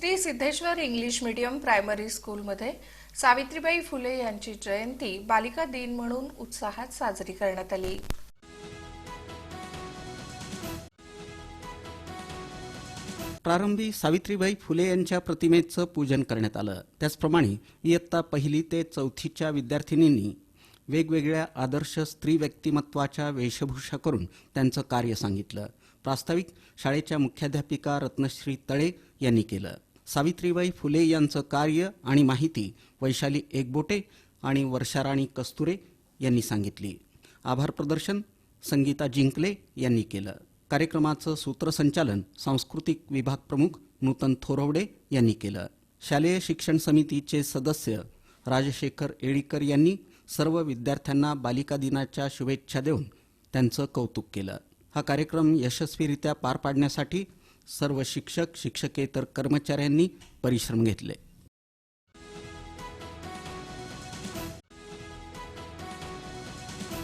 Shri Siddheshwar English medium primary स्कूलमध्ये सावित्रीबाई फुले यांची जयंती बालिका दिन म्हणून उत्साहात साजरी करण्यात आली. प्रारंभी सावित्रीबाई फुले यांच्या प्रतिमेचं पूजन करण्यात आलं. त्याचप्रमाणे इयत्ता पहिली ते चौथीच्या विद्यार्थिनींनी वेगवेगळ्या आदर्श स्त्री व्यक्तिमत्वाच्या वेशभूषा करून त्यांचं कार्य सांगितलं. प्रास्ताविक शाळेच्या मुख्याध्यापिका रत्नश्री तळे यांनी केलं. सावित्रीबाई फुले यांचं कार्य आणि माहिती वैशाली एकबोटे आणि वर्षाराणी कस्तुरे यांनी सांगितली. आभार प्रदर्शन संगीता जिंकले यांनी केलं. कार्यक्रमाचं सूत्रसंचालन सांस्कृतिक विभाग प्रमुख नूतन थोरवडे यांनी केलं. शालेय शिक्षण समितीचे सदस्य राजशेखर येळीकर यांनी सर्व विद्यार्थ्यांना बालिका दिनाच्या शुभेच्छा देऊन त्यांचं कौतुक केलं. हा कार्यक्रम यशस्वीरित्या पार पाडण्यासाठी सर्व शिक्षक शिक्षकेतर कर्मचाऱ्यांनी परिश्रम घेतले.